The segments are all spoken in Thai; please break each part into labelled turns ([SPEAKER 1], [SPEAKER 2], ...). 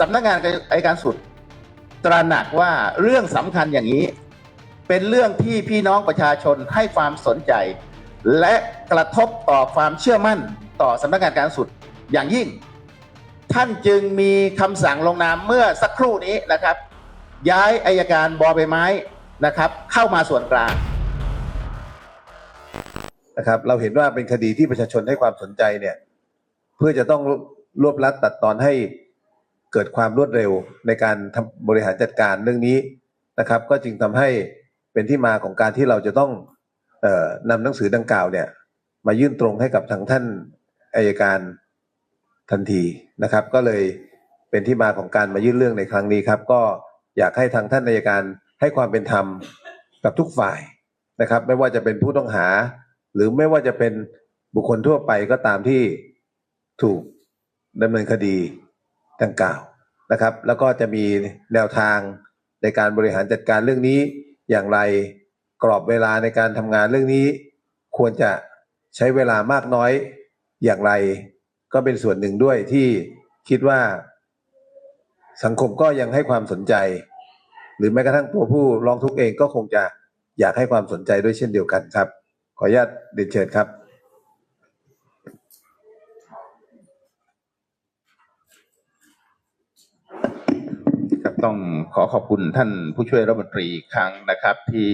[SPEAKER 1] สำนักงานอายการสุดตระหนักว่าเรื่องสำคัญอย่างนี้ เป็นเรื่องที่พี่น้องประชาชนให้ความสนใจ และกระทบต่อความเชื่อมั่นต่อสำนักงานการสุดอย่างยิ่ง ท่านจึงมีคำสั่งลงนามเมื่อสักครู่นี้นะครับ ย้ายอายการบอใบไม้นะครับ เข้ามาส่วนกลาง
[SPEAKER 2] นะครับเราเห็นว่าเป็นคดีที่ประชาชนให้ความสนใจเนี่ย เพื่อจะต้องรวบรัดตัดตอนให้ เกิดความรวดเร็วในการทำบริหารจัดการเรื่องนี้นะครับ ก็จึงทำให้เป็นที่มาของการที่เราจะต้องออนำหนังสือดังกล่าวเนี่ย มายื่นตรงให้กับทางท่านอายการทันทีนะครับ ก็เลยเป็นที่มาของการมายื่นเรื่องในครั้งนี้ครับ ก็อยากให้ทางท่านอายการให้ความเป็นธรรมกับทุกฝ่ายนะครับ ไม่ว่าจะเป็นผู้ต้องหา หรือไม่ว่าจะเป็นบุคคลทั่วไปก็ตามที่ถูกดำเนินคดี ดังกล่าวนะครับ แล้วก็จะมีแนวทางในการบริหารจัดการเรื่องนี้อย่างไรกรอบเวลาในการทำงานเรื่องนี้ ควรจะใช้เวลามากน้อยอย่างไร ก็เป็นส่วนหนึ่งด้วยที่คิดว่า สังคมก็ยังให้ความสนใจ หรือแม้กระทั่งตัวผู้ร้องทุกข์เองก็คงจะอยากให้ความสนใจด้วยเช่นเดียวกันครับ ขออนุญาตเรียนเชิญครับ
[SPEAKER 1] ครับ ต้องขอขอบคุณท่านผู้ช่วยรัฐมนตรีครั้งนะครับ ที่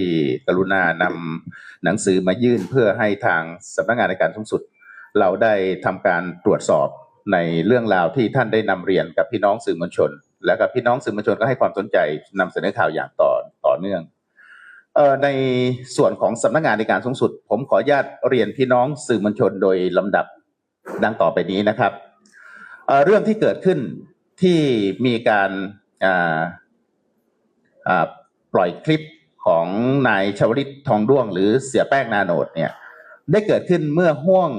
[SPEAKER 1] กรุณานำหนังสือมายื่นเพื่อให้ทางสำนักงานในการสูงสุด เราได้ทำการตรวจสอบในเรื่องราวที่ท่านได้นำเรียนกับพี่น้องสื่อมวลชน และกับพี่น้องสื่อมวลชนก็ให้ความสนใจนำเสนอข่าวอย่างต่อต่อเนื่องออในส่วนของสำนักงานในการสูงสุด ผมขออนุญาตเรียนพี่น้องสื่อมวลชนโดยลำดับดังต่อไปนี้นะครับเเรื่องที่เกิดขึ้นที่มีการ ปล่อยคลิปของนายชวลิตทองด้วง หรือเสียแป้งนาโนดเนี่ยได้เกิดขึ้นเมื่อห่วง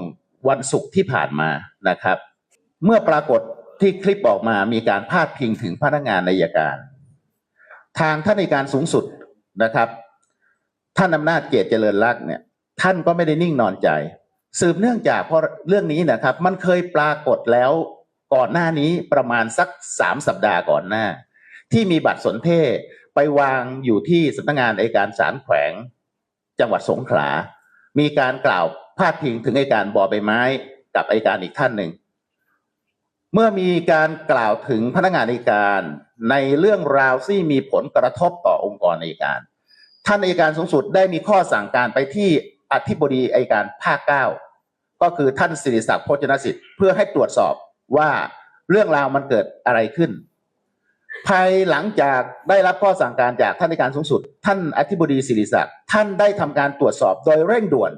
[SPEAKER 1] วันศุกร์ที่ผ่านมานะครับ เมื่อปรากฏที่คลิปออกมามีการพาดพิงถึงพนักงานนายการ ทางท่านในการสูงสุดนะครับ ท่านอำนาจเกียรติเจริญรักเนี่ย ท่านก็ไม่ได้นิ่งนอนใจ สืบเนื่องจากเพราะเรื่องนี้นะครับ มันเคยปรากฏแล้วก่อนหน้านี้ประมาณสักสามสัปดาห์ก่อนหน้า ที่มีบัตรสนเทศไปวางอยู่ที่สำนักงานอัยการศาลแขวง จังหวัดสงขลา มีการกล่าวพาดพิงถึงอัยการบอใบไม้ กับอัยการอีกท่านหนึ่ง เมื่อมีการกล่าวถึงพนักงานอัยการในเรื่องราวที่มีผลกระทบต่อองค์กรอัยการ ท่านอัยการสูงสุดได้มีข้อสั่งการไปที่อธิบดีอัยการภาคเก้าก็คือท่านสิริศักดิ์โพจนสิทธิ์เพื่อให้ตรวจสอบว่าเรื่องราวมันเกิดอะไรขึ้น ภายหลังจากได้รับข้อสั่งการจากท่านในการสูงสุด ท่านอธิบดีศิริศักดิ์ท่านได้ทำการตรวจสอบโดยเร่งด่วน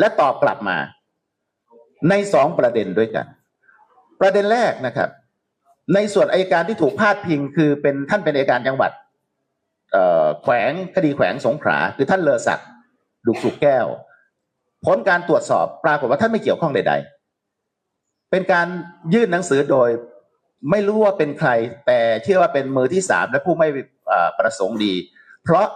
[SPEAKER 1] และตอบกลับมา ในสองประเด็นด้วยกัน ประเด็นแรกนะครับ ในส่วนอัยการที่ถูกพาดพิงคือเป็นท่านเป็นอัยการจังหวัดแขวงคดีแขวงสงขลาคือท่านเลอศักดิ์ดุกสุกแก้ว ผลการตรวจสอบปรากฏว่าท่านไม่เกี่ยวข้องใด ๆ เป็นการยื่นหนังสือโดย ไม่รู้ว่าเป็นใคร แต่เชื่อว่าเป็นมือที่สามและผู้ไม่ประสงค์ดี เพราะ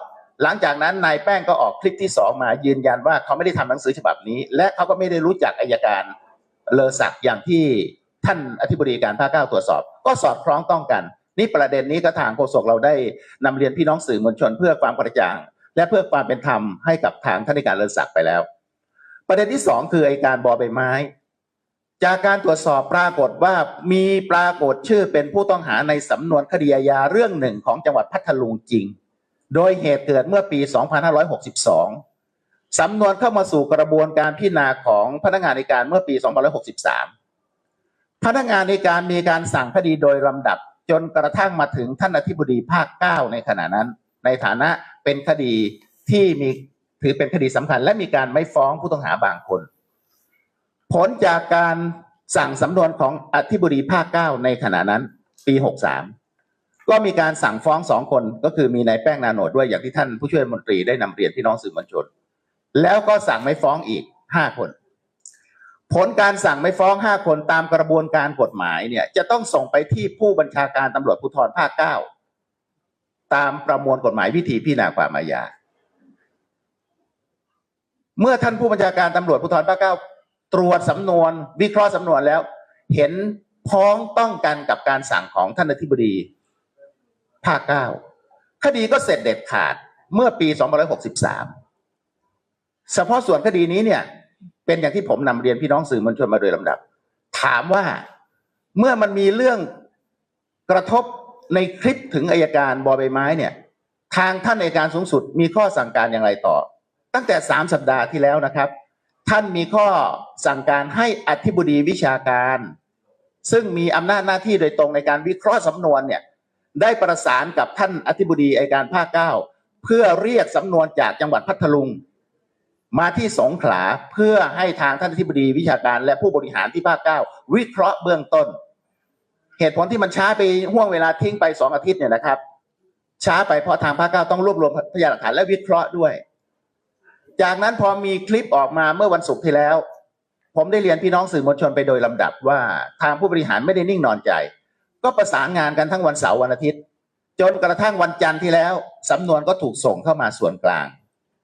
[SPEAKER 1] หลังจากนั้นนายแป้งก็ออกคลิปที่สองมายืนยันว่าเขาไม่ได้ทำหนังสือฉบับนี้ และเขาก็ไม่ได้รู้จักอายการเลอศักอย่างที่ท่านอธิบดีการภาคเก้าตรวจสอบ ก็สอดคล้องต้องกัน นี่ประเด็นนี้ก็ทางโฆษกเราได้นำเรียนพี่น้องสื่อมวลชนเพื่อความกระจ่าง และเพื่อความเป็นธรรมให้กับทางท่านในการเลอศักไปแล้ว ประเด็นที่สองคือไอการบอใบไม้ จากการตรวจสอบปรากฏว่ามีปรากฏชื่อเป็นผู้ต้องหาในสำนวนคดีอาญาเรื่องหนึ่งของจังหวัดพัทลุงจริง โดยเหตุเกิดเมื่อปี 2562 สำนวนเข้ามาสู่กระบวนการพิจารณาของพนักงานในการเมื่อปี 2563 พนักงานในการมีการสั่งคดีโดยลำดับจนกระทั่งมาถึงท่านอธิบดีภาค 9 ในขณะนั้น ในฐานะเป็นคดีที่มีถือเป็นคดีสำคัญ และมีการไม่ฟ้องผู้ต้องหาบางคน ผลจากการสั่งสำนวนของอธิบดีภาค9ในขณะนั้น ปี63ก็มีการสั่งฟ้องสองคนก็คือมีนายแป้งนาโนดด้วยอย่างที่ท่านผู้ช่วยมนตรีได้นำเรียนพี่น้องสื่อมวลชน แล้วก็สั่งไม่ฟ้องอีก5คน ผลการสั่งไม่ฟ้อง5คนตามกระบวนการกฎหมายเนี่ยจะต้องส่งไปที่ผู้บัญชาการตำรวจภูธรภาค9ตามประมวลกฎหมายวิธีพิจารณาความอาญาเมื่อท่านผู้บัญชาการตำรวจภูธรภาคเก้า ตรวจสำนวน วิเคราะห์สำนวนแล้ว เห็นพ้องต้องกันกับการสั่งของท่านอธิบดีภาคเก้าคดีก็เสร็จเด็ดขาดเมื่อปี 2563 เฉพาะส่วนคดีนี้เนี่ย เป็นอย่างที่ผมนำเรียนพี่น้องสื่อมวลชนมาโดยลำดับ ถามว่าเมื่อมันมีเรื่องกระทบในคลิปถึงอายการบอใบไม้เนี่ย ทางท่านอัยการสูงสุดมีข้อสั่งการอย่างไรต่อ ตั้งแต่สามสัปดาห์ที่แล้วนะครับ ท่านมีข้อสั่งการให้อธิบดีวิชาการ ซึ่งมีอำนาจหน้าที่โดยตรงในการวิเคราะห์สำนวนเนี่ยได้ประสานกับท่านอธิบดีอัยการภาคเก้าเพื่อเรียกสำนวนจากจังหวัดพัทลุง มาที่สงขลาเพื่อให้ทางท่านอธิบดีวิชาการและผู้บริหารที่ภาคเก้าวิเคราะห์เบื้องต้น เหตุผลที่มันช้าไปห่วงเวลาทิ้งไปสองอาทิตย์เนี่ยนะครับ ช้าไปเพราะทางภาคเก้าต้องรวบรวมพยานหลักฐานและวิเคราะห์ด้วย จากนั้นพอมีคลิปออกมาเมื่อวันศุกร์ที่แล้ว ผมได้เรียนพี่น้องสื่อมวลชนไปโดยลำดับว่าทางผู้บริหารไม่ได้นิ่งนอนใจ ก็ประสานงานกันทั้งวันเสาร์วันอาทิตย์ จนกระทั่งวันจันทร์ที่แล้วสำนวนก็ถูกส่งเข้ามาส่วนกลาง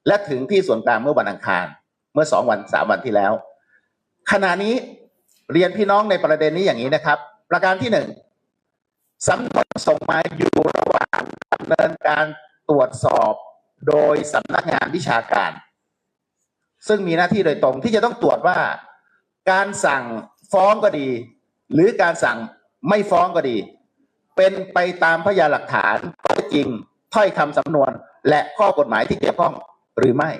[SPEAKER 1] และถึงที่ส่วนกลางเมื่อวันอังคารเมื่อสองวันสามวันที่แล้ว ขณะนี้เรียนพี่น้องในประเด็นนี้อย่างนี้นะครับ ประการที่หนึ่งสำนวนส่งมาอยู่ระหว่างดำเนินการตรวจสอบโดยสำนักงานวิชาการ ซึ่งมีหน้าที่โดยตรงที่จะต้องตรวจว่า การสั่งฟ้องก็ดี หรือการสั่งไม่ฟ้องก็ดี เป็นไปตามพยานหลักฐานข้อเท็จจริงถ้อยคำสำนวนและข้อกฎหมายที่เกี่ยวข้องหรือไม่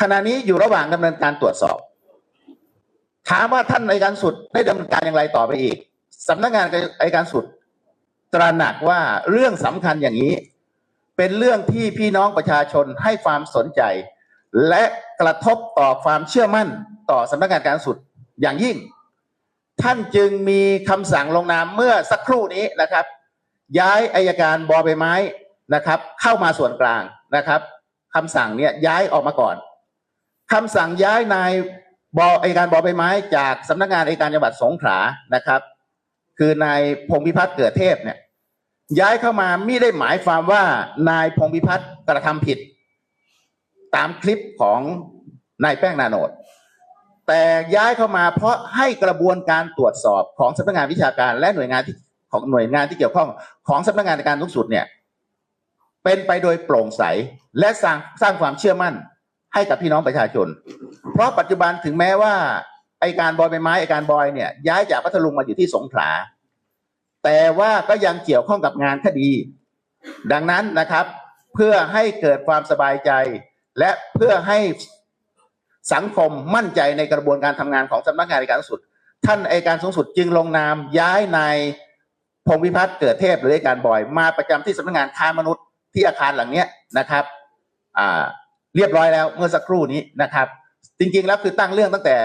[SPEAKER 1] ขณะนี้อยู่ระหว่างดำเนินการตรวจสอบ ถามว่าท่านในการสุดได้ดำเนินการอย่างไรต่อไปอีกสำนักงานอัยการสุดตระหนักว่าเรื่องสำคัญอย่างนี้ เป็นเรื่องที่พี่น้องประชาชนให้ความสนใจ และกระทบต่อความเชื่อมั่นต่อสำนักงานการสุดอย่างยิ่ง ท่านจึงมีคำสั่งลงนามเมื่อสักครู่นี้นะครับ ย้ายอายการบอใบไม้นะครับ เข้ามาส่วนกลางนะครับคำสั่งเนี่ยย้ายออกมาก่อนคำสั่งย้ายนายบออายการบอใบไม้ จากสำนักงานอัยการจังหวัดสงขลานะครับ คือนายพงพิพัฒน์เกิดเทพเนี่ยย้ายเข้ามาไม่ได้หมายความว่านายพงพิพัฒน์กระทำผิด ตามคลิปของนายแป้งนาโนดแต่ย้ายเข้ามาเพราะให้กระบวนการตรวจสอบของสำนักงานวิชาการ และหน่วยงานที่ของหน่วยงานที่เกี่ยวข้องของสำนักงานในการสูงสุดเนี่ยเป็นไปโดยโปร่งใสและสร้างสร้างความเชื่อมั่นให้กับพี่น้องประชาชน เพราะปัจจุบันถึงแม้ว่าไอการบอยใบไม้ไอการบอยเนี่ยย้ายจากพัทลุงมาอยู่ที่สงขลาแต่ว่าก็ยังเกี่ยวข้องกับงานคดี ดังนั้นนะครับ เพื่อให้เกิดความสบายใจ และเพื่อให้สังคมมั่นใจในกระบวนการทำงานของสำนักงานอัยการสูงสุด ท่านอัยการสูงสุดจึงลงนามย้ายนายพงพิพัฒน์เกิดเทพหรืออัยการบอย มาประจำที่สำนักงานค้ามนุษย์ที่อาคารหลังเนี้ยนะครับอ่าเรียบร้อยแล้วเมื่อสักครู่นี้นะครับ จริงๆแล้วคือตั้งเรื่องตั้งแต่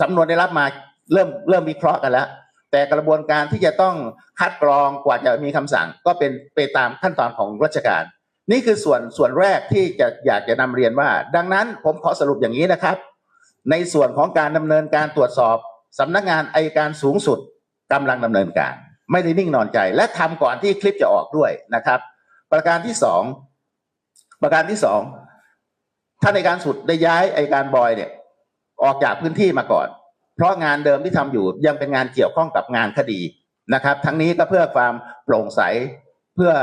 [SPEAKER 1] สำนวนได้รับมาเริ่มเริ่มวิเคราะห์กันแล้ว แต่กระบวนการที่จะต้องคัดกรองกว่าจะมีคำสั่ง ก็เป็นไปตามขั้นตอนของราชการ นี่คือส่วนส่วนแรกที่จะอยากจะนำเรียนว่า ดังนั้นผมขอสรุปอย่างนี้นะครับ ในส่วนของการดำเนินการตรวจสอบสำนักงานอายการสูงสุดกำลังดำเนินการ ไม่ได้นิ่งนอนใจ และทำก่อนที่คลิปจะออกด้วยนะครับ ประการที่สองประการที่สองท่านในการสุดได้ย้ายไอการบอยเนี่ยออกจากพื้นที่มาก่อน เพราะงานเดิมที่ทำอยู่ยังเป็นงานเกี่ยวข้องกับงานคดีนะครับ ทั้งนี้ก็เพื่อความโปร่งใส พื่อ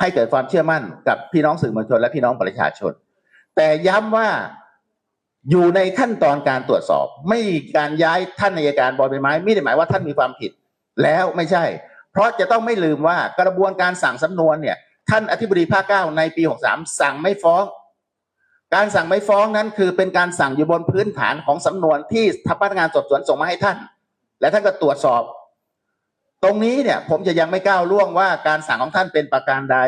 [SPEAKER 1] ให้เกิดความเชื่อมั่นกับพี่น้องสื่อมวลชนและพี่น้องประชาชน แต่ย้ำว่าอยู่ในขั้นตอนการตรวจสอบ ไม่การย้ายท่านอัยการบอยใบไม้ ไม่ได้หมายว่าท่านมีความผิด แล้วไม่ใช่ เพราะจะต้องไม่ลืมว่ากระบวนการสั่งสำนวนเนี่ย ท่านอธิบดีภาคเก้าในปี 63 สั่งไม่ฟ้อง การสั่งไม่ฟ้องนั้นคือเป็นการสั่งอยู่บนพื้นฐานของสำนวนที่ทางพนักงานสอบสวนส่งมาให้ท่าน และท่านก็ตรวจสอบ ตรงนี้เนี่ยผมจะยังไม่ก้าวล่วงว่าการสั่งของท่านเป็นประการใด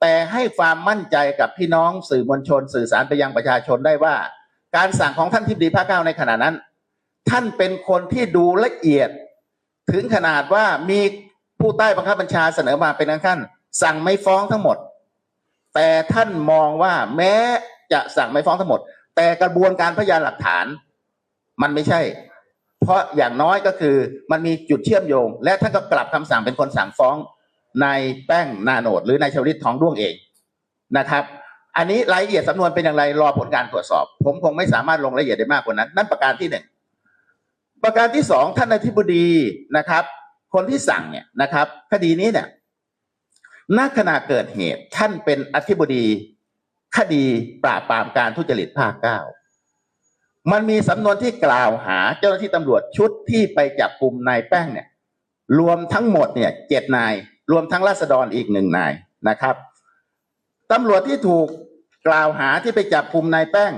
[SPEAKER 1] แต่ให้ความมั่นใจกับพี่น้องสื่อมวลชน สื่อสารไปยังประชาชนได้ว่า การสั่งของท่านทิบดีภาคเก้าในขณะนั้น ท่านเป็นคนที่ดูละเอียด ถึงขนาดว่ามีผู้ใต้บังคับบัญชาเสนอมาเป็นขั้น สั่งไม่ฟ้องทั้งหมด แต่ท่านมองว่าแม้จะสั่งไม่ฟ้องทั้งหมด แต่กระบวนการพยานหลักฐาน มันไม่ใช่ เพราะอย่างน้อยก็คือมันมีจุดเชื่อมโยง และท่านก็กลับคำสั่งเป็นคนสั่งฟ้องนายแป้งนาโนด หรือนายชวลิตทองด้วงเองนะครับ อันนี้รายละเอียดสำนวนเป็นอย่างไรรอผลการตรวจสอบ ผมคงไม่สามารถลงรายละเอียดได้มากกว่านั้น นั่นประการที่หนึ่งประการที่สองท่านอธิบดีนะครับ คนที่สั่งเนี่ยนะครับ คดีนี้เนี่ยณขณะเกิดเหตุท่านเป็นอธิบดี คดีปราบปรามการทุจริตภาคเก้า มันมีสำนวนที่กล่าวหาเจ้าหน้าที่ตำรวจชุดที่ไปจับกลุ่มนายแป้งเนี่ย รวมทั้งหมดเนี่ยเจ็ดนาย รวมทั้งราษฎรอีกหนึ่งนายนะครับตำรวจที่ถูกกล่าวหาที่ไปจับกลุ่มนายแป้ง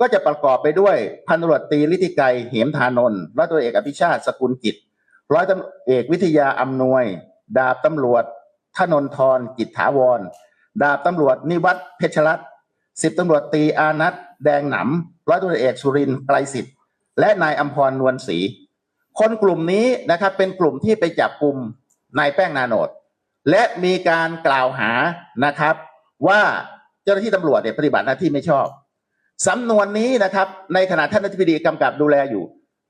[SPEAKER 1] ก็จะประกอบไปด้วยพันตำรวจตรีฤทธิไกรเหมธานนท์ร้อยตำรวจเอกอภิชาติสกุลกิจ ร้อยตำรวจเอกวิทยาอำนวย ดาบตำรวจธนนทรกิจถาวร ดาบตำรวจนิวัฒน์เพชรรัตน์ สิบตำรวจตีอานัทแดงหนำร้อยตำรวจเอกสุรินทร์ไกรสิทธิ์และนายอัมพรนวลศรีคนกลุ่มนี้นะครับเป็นกลุ่มที่ไปจับกลุ่มนายแป้งนาโนดและมีการกล่าวหานะครับ ว่าเจ้าหน้าที่ตำรวจเนี่ยปฏิบัติหน้าที่ไม่ชอบสำนวนนี้นะครับ ในขณะท่านอธิบดีกำกับดูแลอยู่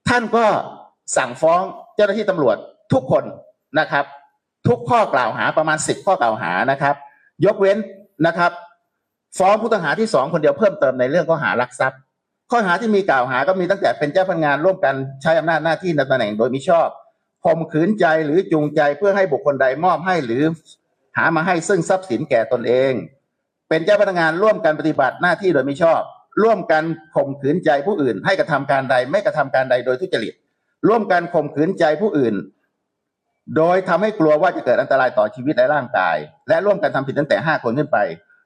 [SPEAKER 1] ท่านก็สั่งฟ้องเจ้าหน้าที่ตำรวจทุกคนนะครับ ทุกข้อกล่าวหาประมาณสิบข้อกล่าวหานะครับ ยกเว้นนะครับ ฟ้องผู้ต้องหาที่สองคนเดียวเพิ่มเติมในเรื่องข้อหารักทรัพย์ ข้อหาที่มีกล่าวหาก็มีตั้งแต่เป็นเจ้าพนักงานร่วมกันใช้อำนาจหน้าที่ในตำแหน่งโดยมิชอบข่มขืนใจหรือจูงใจเพื่อให้บุคคลใดมอบให้หรือหามาให้ซึ่งทรัพย์สินแก่ตนเอง เป็นเจ้าพนักงานร่วมกันปฏิบัติหน้าที่โดยมิชอบ ร่วมกันข่มขืนใจผู้อื่น ให้กระทำการใดไม่กระทำการใดโดยทุจริต ร่วมกันข่มขืนใจผู้อื่น โดยทำให้กลัวว่าจะเกิดอันตรายต่อชีวิตและร่างกาย และร่วมกันทำผิดตั้งแต่ห้าคนขึ้นไป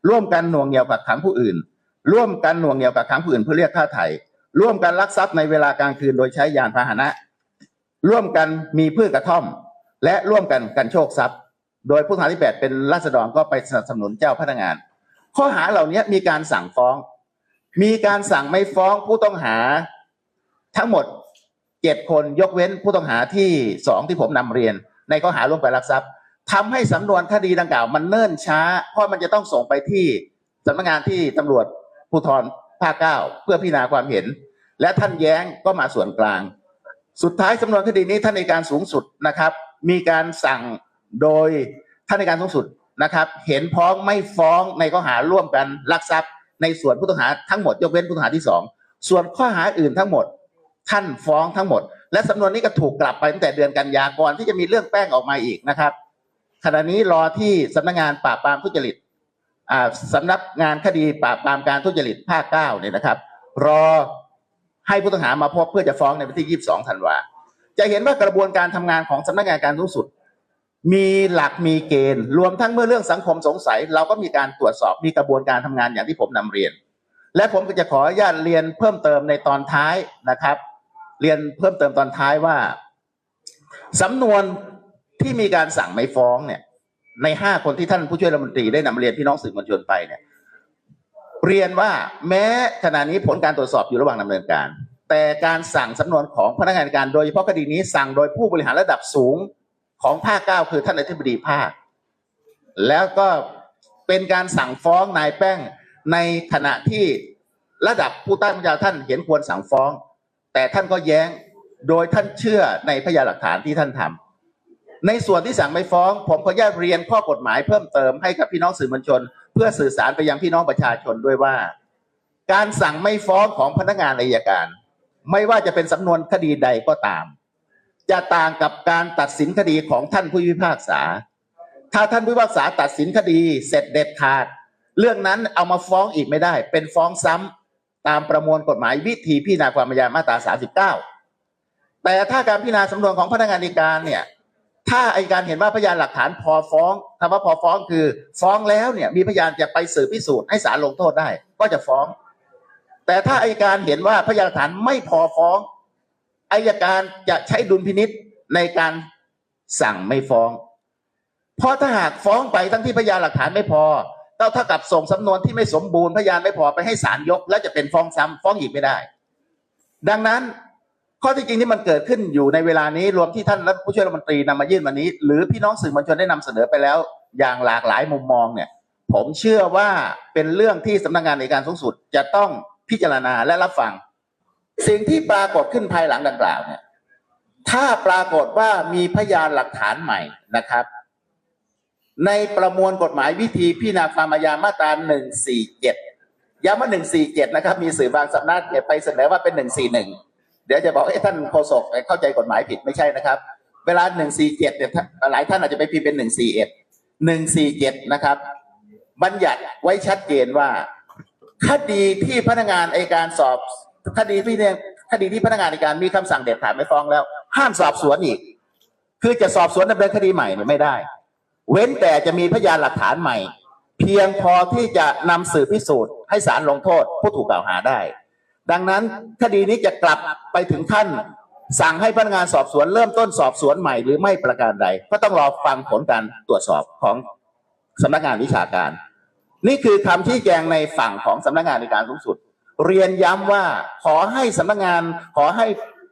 [SPEAKER 1] ร่วมกันหน่วงเหนี่ยวกักขังผู้อื่น ร่วมกันหน่วงเหนี่ยวกักขังผู้อื่นเพื่อเรียกค่าไถ่ร่วมกันลักทรัพย์ในเวลากลางคืนโดยใช้ยานพาหนะ ร่วมกันมีพืชกระท่อม และร่วมกันกันโชคทรัพย์ โดยผู้ต้องหาที่แปดเป็นราษฎรก็ไปสนับสนุนเจ้าพนักงาน ข้อหาเหล่านี้มีการสั่งฟ้อง มีการสั่งไม่ฟ้องผู้ต้องหา ทั้งหมดเจ็ดคนยกเว้นผู้ต้องหาที่สองที่ผมนำเรียน ในข้อหาร่วมกันลักทรัพย์ ทำให้สำนวนคดีดังกล่าวมันเนิ่นช้า เพราะมันจะต้องส่งไปที่สำนักงานที่ตำรวจภูธรภาคเก้าเพื่อพิจารณาความเห็น และท่านแย้งก็มาส่วนกลาง สุดท้ายสำนวนคดีนี้ท่านในการสูงสุดนะครับ มีการสั่งโดยท่านในการสูงสุดนะครับ เห็นพ้องไม่ฟ้องในข้อหาร่วมกันลักทรัพย์ ในส่วนผู้ต้องหาทั้งหมดยกเว้นผู้ต้องหาที่สองส่วนข้อหาอื่นทั้งหมด ท่านฟ้องทั้งหมด และสำนวนนี้ก็ถูกกลับไปตั้งแต่เดือนกันยาก่อนที่จะมีเรื่องแป้งออกมาอีกนะครับ ขณะนี้รอที่สำนักงานปราบปรามทุจริตสำนักงานคดีปราบปรามการทุจริตภาคเก้าเนี่ยนะครับ รอให้ผู้ต้องหามาพบเพื่อจะฟ้องในวันที่ 22ธันวาจะเห็นว่ากระบวนการทำงานของสำนักงานการสูงสุด มีหลักมีเกณฑ์ รวมทั้งเมื่อเรื่องสังคมสงสัย เราก็มีการตรวจสอบมีกระบวนการทำงานอย่างที่ผมนำเรียน และผมก็จะขออนุญาตเรียนเพิ่มเติมในตอนท้ายนะครับ เรียนเพิ่มเติมตอนท้ายว่าสำนวน ที่มีการสั่งไม่ฟ้องเนี่ย ในห้าคนที่ท่านผู้ช่วยรัฐมนตรีได้นำเรียนพี่น้องสื่อมวลชนไปเนี่ยเรียนว่าแม้ขณะนี้ผลการตรวจสอบอยู่ระหว่างดำเนินการ แต่การสั่งสำนวนของพนักงานการโดยเฉพาะคดีนี้สั่งโดยผู้บริหารระดับสูงของภาคเก้าคือท่านอธิบดีภาค แล้วก็เป็นการสั่งฟ้องนายแป้งในขณะที่ระดับผู้ใต้บัญชาท่านเห็นควรสั่งฟ้อง แต่ท่านก็แย้งโดยท่านเชื่อในพยานหลักฐานที่ท่านทำ ในส่วนที่สั่งไม่ฟ้อง ผมขออนุญาตเรียนข้อกฎหมายเพิ่มเติมให้กับพี่น้องสื่อมวลชน เพื่อสื่อสารไปยังพี่น้องประชาชนด้วยว่า การสั่งไม่ฟ้องของพนักงานอัยการ ไม่ว่าจะเป็นสำนวนคดีใดก็ตาม จะต่างกับการตัดสินคดีของท่านผู้พิพากษา ถ้าท่านผู้พิพากษาตัดสินคดีเสร็จเด็ดขาด เรื่องนั้นเอามาฟ้องอีกไม่ได้ เป็นฟ้องซ้ำตามประมวลกฎหมายวิธีพิจารณาความอาญามาตรา 39 แต่ถ้าการพิจารณาสำนวนของพนักงานอัยการเนี่ย ถ้าอัยการเห็นว่าพยานหลักฐานพอฟ้องคำว่าพอฟ้องคือ ฟ้องแล้วเนี่ย มีพยานจะไปสืบพิสูจน์ให้ศาลลงโทษได้ ก็จะฟ้อง แต่ถ้าอัยการเห็นว่าพยานหลักฐานไม่พอฟ้องอัยการจะใช้ดุลพินิษในการสั่งไม่ฟ้อง เพราะถ้าหากฟ้องไปทั้งที่พยานหลักฐานไม่พอเท่ากับส่งสำนวนที่ไม่สมบูรณ์พยานไม่พอไปให้ศาลยก และจะเป็นฟ้องซ้ำฟ้องอีกไม่ได้ ดังนั้น ข้อที่จริงที่มันเกิดขึ้นอยู่ในเวลานี้รวมที่ท่านรัฐผู้ช่วยรัฐมนตรีนำมายื่นวันนี้ หรือพี่น้องสื่อมวลชนได้นำเสนอไปแล้ว อย่างหลากหลายมุมมองเนี่ย ผมเชื่อว่าเป็นเรื่องที่สำนักงานในการสูงสุดจะต้องพิจารณาและรับฟัง สิ่งที่ปรากฏขึ้นภายหลังดังกล่าวเนี่ยถ้าปรากฏว่ามีพยานหลักฐานใหม่นะครับ ในประมวลกฎหมายวิธีพิจารณาความอาญามาตรา147ย้ำว่า147นะครับ มีสื่อบางสำนักเนี่ยไปเสนอว่าเป็น 141 เดี๋ยวจะบอกเอ้ท่านโฆษกเข้าใจกฎหมายผิดไม่ใช่นะครับ เวลาหนึ่งสี่เจ็ดเนี่ยหลายท่านอาจจะไปพิมพ์เป็นหนึ่งสี่เอ็ดหนึ่งสี่เจ็ดนะครับ บัญญัติไว้ชัดเจนว่า คดีที่พนักงานอัยการสอบ คดีที่เนี่ยคดีที่พนักงานอัยการมีคำสั่งเด็ดขาดไม่ฟ้องแล้ว ห้ามสอบสวนอีก คือจะสอบสวนดำเนินคดีใหม่เนี่ยไม่ได้ เว้นแต่จะมีพยานหลักฐานใหม่ เพียงพอที่จะนำสืบพิสูจน์ให้ศาลลงโทษผู้ถูกกล่าวหาได้ ดังนั้นคดีนี้จะกลับไปถึงขั้น สั่งให้พนักงานสอบสวนเริ่มต้นสอบสวนใหม่หรือไม่ประการใด ก็ต้องรอฟังผลการตรวจสอบของสำนักงานวิชาการ นี่คือคำชี้แจงในฝั่งของสำนักงานในการสูงสุด เรียนย้ำว่าขอให้สำนักงานขอให้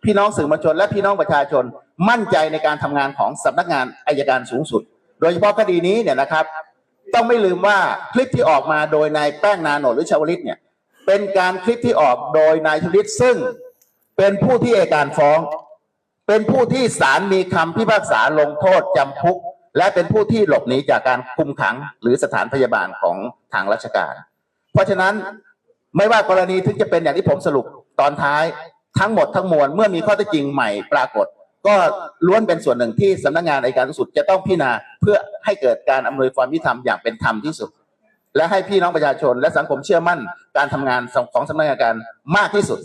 [SPEAKER 1] พี่น้องสื่อมวลชน และพี่น้องประชาชนมั่นใจในการทำงานของสำนักงานอายการสูงสุด โดยเฉพาะคดีนี้เนี่ยนะครับ ต้องไม่ลืมว่าคลิปที่ออกมาโดยนายแป้งนาโนดหรือชาวลิตเนี่ย เป็นการคลิปที่ออกโดยนายชลิตซึ่งเป็นผู้ที่เอการฟ้อง เป็นผู้ที่ศาลมีคำพิพากษาลงโทษจำคุก และเป็นผู้ที่หลบหนีจากการคุมขังหรือสถานพยาบาลของทางราชการ เพราะฉะนั้นไม่ว่ากรณีถึงจะเป็นอย่างที่ผมสรุปตอนท้ายทั้งหมดทั้งมวลเมื่อมีข้อเท็จจริงใหม่ปรากฏ ก็ล้วนเป็นส่วนหนึ่งที่สำนักงานอัยการสูงสุดจะต้องพิจารณาเพื่อให้เกิดการอำนวยความยุติธรรมอย่างเป็นธรรมที่สุด และให้พี่น้องประชาชน และสังคมเชื่อมั่นการทำงานของสำนักงานการมากที่สุด